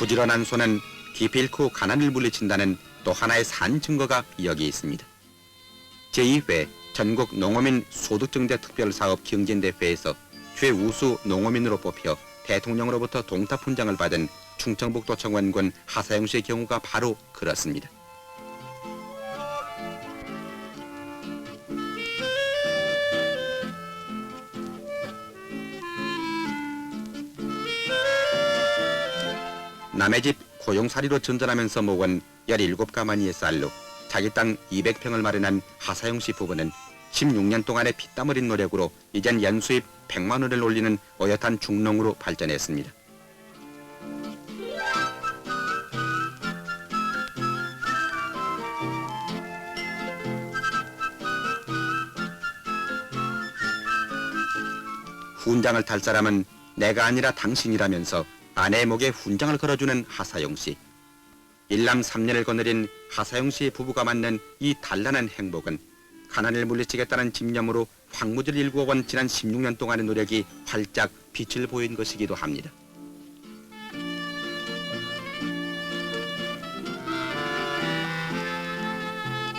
부지런한 손은 기필코 가난을 물리친다는 또 하나의 산 증거가 여기 있습니다. 제2회 전국 농어민 소득증대 특별사업 경진대회에서 최우수 농어민으로 뽑혀 대통령으로부터 동탑 훈장을 받은 충청북도 청원군 하사영 씨의 경우가 바로 그렇습니다. 남의 집 고용살이로 전전하면서 모은 17가마니의 쌀로 자기 땅 200평을 마련한 하사영 씨 부부는 16년 동안의 피땀 흘린 노력으로 이젠 연수입 100만 원을 올리는 어엿한 중농으로 발전했습니다. 훈장을 탈 사람은 내가 아니라 당신이라면서 아내의 목에 훈장을 걸어주는 하사영 씨. 일남 3년을 거느린 하사영 씨의 부부가 맞는 이 단란한 행복은 가난을 물리치겠다는 집념으로 황무지를 일구어 온 지난 16년 동안의 노력이 활짝 빛을 보인 것이기도 합니다.